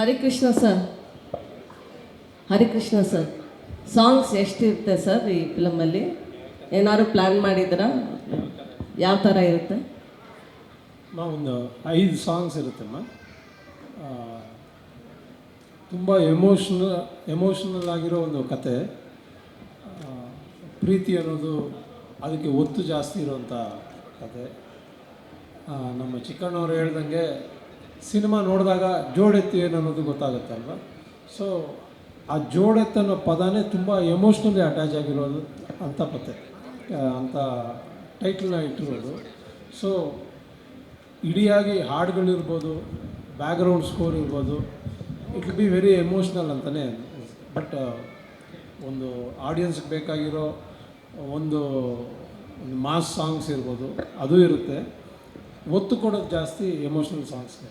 Harikrishna sir. Hari Krishna sir. Songs ಎಷ್ಟಿರುತ್ತೆ sir ಈ ಫಿಲಮಲ್ಲಿ? ಏನಾದ್ರು ಪ್ಲ್ಯಾನ್ ಮಾಡಿದ್ದೀರಾ? ಯಾವ ಥರ ಇರುತ್ತೆ? ಅಮ್ಮ ಒಂದು ಐದು ಸಾಂಗ್ಸ್ ಇರುತ್ತಮ್ಮ ತುಂಬ ಎಮೋಷ್ನಲ್ ಎಮೋಷ್ನಲ್ ಆಗಿರೋ ಒಂದು ಕತೆ. ಪ್ರೀತಿ ಅನ್ನೋದು ಅದಕ್ಕೆ ಒತ್ತು ಜಾಸ್ತಿ ಇರೋವಂಥ ಕತೆ. ನಮ್ಮ ಚಿಕ್ಕಣ್ಣವ್ರು ಹೇಳ್ದಂಗೆ ಸಿನಿಮಾ ನೋಡಿದಾಗ ಜೋಡೆತ್ತಿ ಏನನ್ನೋದು ಗೊತ್ತಾಗುತ್ತೆ ಅಲ್ವಾ ಸೊ ಆ ಜೋಡೆತ್ತು ಅನ್ನೋ ಪದನೇ ತುಂಬ ಎಮೋಷ್ನಲಿ ಅಟ್ಯಾಚ್ ಆಗಿರೋದು ಅಂಥ ಪತ್ತೆ ಅಂಥ ಟೈಟ್ಲನ್ನ ಇಟ್ಟಿರೋದು. ಸೊ ಇಡಿಯಾಗಿ ಹಾಡುಗಳಿರ್ಬೋದು ಬ್ಯಾಕ್ಗ್ರೌಂಡ್ ಸ್ಕೋರ್ ಇರ್ಬೋದು ಇಟ್ ಬಿ ವೆರಿ ಎಮೋಷ್ನಲ್ ಅಂತಲೇ ಬಟ್ ಒಂದು ಆಡಿಯನ್ಸ್ಗೆ ಬೇಕಾಗಿರೋ ಒಂದು ಒಂದು ಮಾಸ್ ಸಾಂಗ್ಸ್ ಇರ್ಬೋದು, ಅದು ಇರುತ್ತೆ. ಒತ್ತು ಕೊಡೋದು ಜಾಸ್ತಿ ಎಮೋಷ್ನಲ್ ಸಾಂಗ್ಸ್ಗೆ